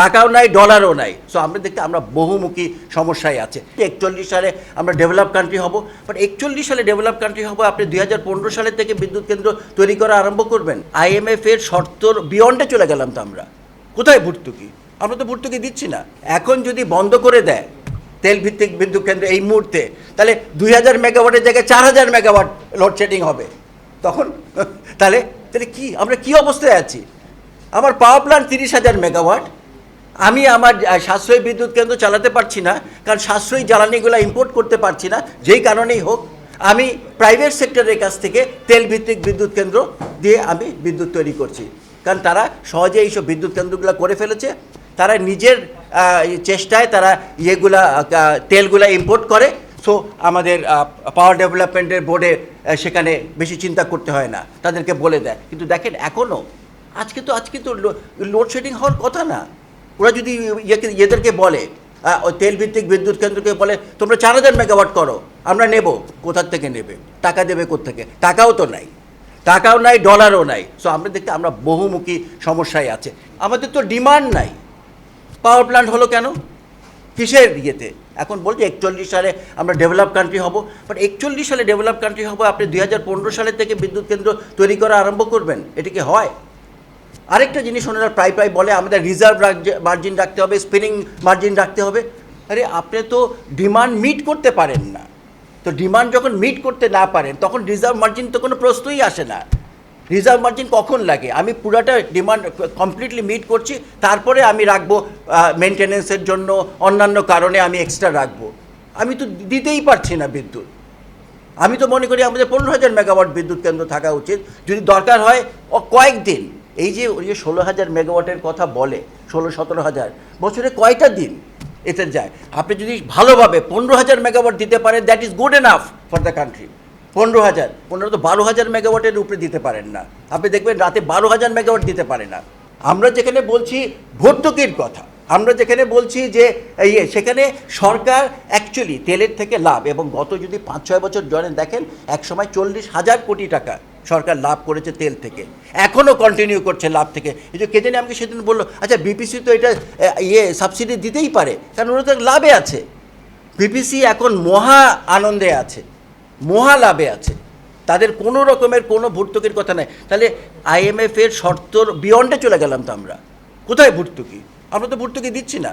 টাকাও নাই ডলারও নাই। সো আমরা দেখতে, আমরা বহুমুখী সমস্যায় আছে। একচল্লিশ সালে আমরা ডেভেলপ কান্ট্রি হব বাট একচল্লিশ সালে ডেভেলপ কান্ট্রি হব, আপনি দুই হাজার পনেরো সালের থেকে বিদ্যুৎ কেন্দ্র তৈরি করা আরম্ভ করবেন। আইএমএফ এর শর্তর বিয়ন্ডে চলে গেলাম তো আমরা। কোথায় ভর্তুকি? আমরা তো ভর্তুকি দিচ্ছি না। এখন যদি বন্ধ করে দেয় তেল ভিত্তিক বিদ্যুৎ কেন্দ্র এই মুহূর্তে, তাহলে দুই হাজার মেগাওয়াটের জায়গায় চার হাজার মেগাওয়াট লোডশেডিং হবে। তখন, তাহলে তাহলে কি? আমরা কি অবস্থায় আছি? আমার পাওয়ার প্ল্যান্ট তিরিশ হাজার মেগাওয়াট আমি আমার সাশ্রয়ী বিদ্যুৎ কেন্দ্র চালাতে পারছি না, কারণ সাশ্রয়ী জ্বালানিগুলো ইম্পোর্ট করতে পারছি না, যেই কারণেই হোক, আমি প্রাইভেট সেক্টরের কাছ থেকে তেল ভিত্তিক বিদ্যুৎ কেন্দ্র দিয়ে আমি বিদ্যুৎ তৈরি করছি। কারণ তারা সহজে এইসব বিদ্যুৎ কেন্দ্রগুলো করে ফেলেছে, তারা নিজের চেষ্টায় তারা ইয়েগুলা তেলগুলা ইম্পোর্ট করে সো আমাদের পাওয়ার ডেভেলপমেন্টের বোর্ডে সেখানে বেশি চিন্তা করতে হয় না, তাদেরকে বলে দেয়। কিন্তু দেখেন এখনও আজকে তো আজকে তো লোডশেডিং হওয়ার কথা না। ওরা যদি ইয়েকে ইয়েদেরকে বলে আহ, ওই তেল ভিত্তিক বিদ্যুৎ কেন্দ্রকে বলে তোমরা চার হাজার মেগাওয়াট করো আমরা নেব কোথার থেকে নেবে টাকা দেবে থেকে টাকাও তো নাই। টাকাও নাই ডলারও নাই। সো আমরা দেখতে আমরা বহুমুখী সমস্যায় আছে। আমাদের তো ডিমান্ড নাই। পাওয়ার প্ল্যান্ট হলো কেন? কিসের ইয়েতে? এখন বলছে একচল্লিশ সালে আমরা ডেভেলপ কান্ট্রি হব বাট একচল্লিশ সালে ডেভেলপ কান্ট্রি হব আপনি দুই সালের থেকে বিদ্যুৎ কেন্দ্র তৈরি করা আরম্ভ করবেন। এটা কি হয়? আরেকটা জিনিস ওনারা প্রায় প্রায় বলে, আমাদের রিজার্ভ মার্জিন রাখতে হবে স্পিনিং মার্জিন রাখতে হবে। আরে, আপনি তো ডিমান্ড মিট করতে পারেন না। তো ডিমান্ড যখন মিট করতে না পারেন, তখন রিজার্ভ মার্জিন তো কোনো প্রশ্নই আসে না। রিজার্ভ মার্জিন কখন লাগে? আমি পুরাটা ডিমান্ড কমপ্লিটলি মিট করছি, তারপরে আমি রাখব মেনটেনেন্সের জন্য, অন্যান্য কারণে আমি এক্সট্রা রাখব। আমি তো দিতেই পারছি না বিদ্যুৎ। আমি তো মনে করি আমাদের পনেরো হাজার মেগাওয়াট বিদ্যুৎ কেন্দ্র থাকা উচিত। যদি দরকার হয় কয়েকদিন। এই যে ওই যে ষোলো হাজার মেগাওয়াটের কথা বলে, ষোলো, সতেরো হাজার, বছরে কয়টা দিন এতে যায়? আপনি যদি ভালোভাবে পনেরো হাজার মেগাওয়াট দিতে পারেন that is good enough for the country পনেরো হাজার, পনেরো তো বারো হাজার মেগাওয়াটের উপরে দিতে পারেন না। আপনি দেখবেন রাতে বারো হাজার মেগাওয়াট দিতে পারে না। আমরা যেখানে বলছি ভর্তুকির কথা আমরা যেখানে বলছি যে সেখানে সরকার অ্যাকচুয়ালি তেলের থেকে লাভ এবং গত যদি পাঁচ, ছয় বছর জনে দেখেন, এক সময় চল্লিশ হাজার কোটি টাকা সরকার লাভ করেছে তেল থেকে। এখনও কন্টিনিউ করছে লাভ থেকে। এই যে কে জানি আমাকে সেদিন বলল আচ্ছা বিপিসি তো এটা ইয়ে সাবসিডি দিতেই পারে। কারণ ওরা তো লাভে আছে। বিপিসি এখন মহা আনন্দে আছে, মহা লাভে আছে। তাদের কোনো রকমের কোনো ভর্তুকির কথা নাই। তাহলে আইএমএফ এর শর্তর বিয়ন্ডে চলে গেলাম তো আমরা। কোথায় ভর্তুকি? আমরা তো ভর্তুকি দিচ্ছি না।